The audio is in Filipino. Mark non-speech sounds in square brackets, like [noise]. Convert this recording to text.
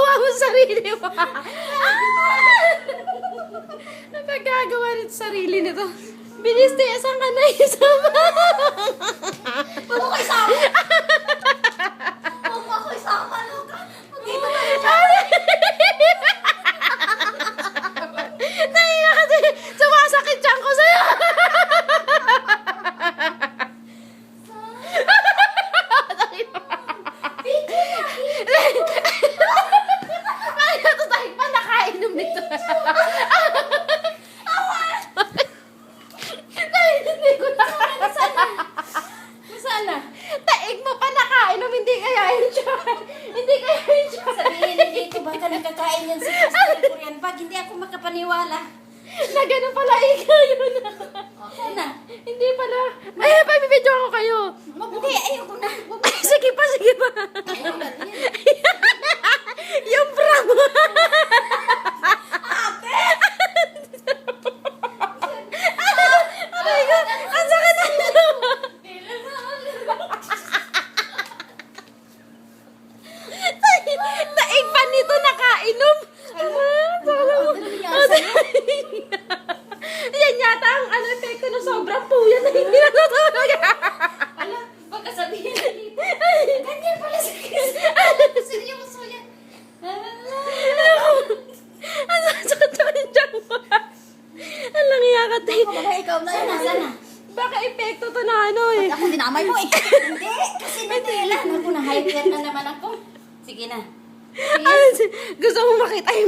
ang sarili mo. [laughs] Napagagawa rin sa sarili nito. Bilis, te, saan ka na isama? [laughs] nakakain yan si Korean. Pag hindi ako makapaniwala. Na gano'n pala ikaw yun. Okay na. hindi pala. Ay, pabibidyo ako kayo. Hindi, ayoko na. Huwag mo. Ay, sige pa, sige pa. yung bra mo. Aray ko, ang sakit ang Taig pa nito nakainom. Yan yata ang ano epekto ng sobrang puyan na hindi natutulog. Ala, baka sabihin na dito. Ganyan pala si Chris. Seryoso yan. Ang sakit naman yung tiyan mo. Ang te. Baka ikaw na yan. Nasaan na? Baka epekto to na ano eh. Ako dinamay mo eh. [laughs] Hindi, kasi natilan ako na hyper na naman ako. Sige na. Ano, gusto mo makita yung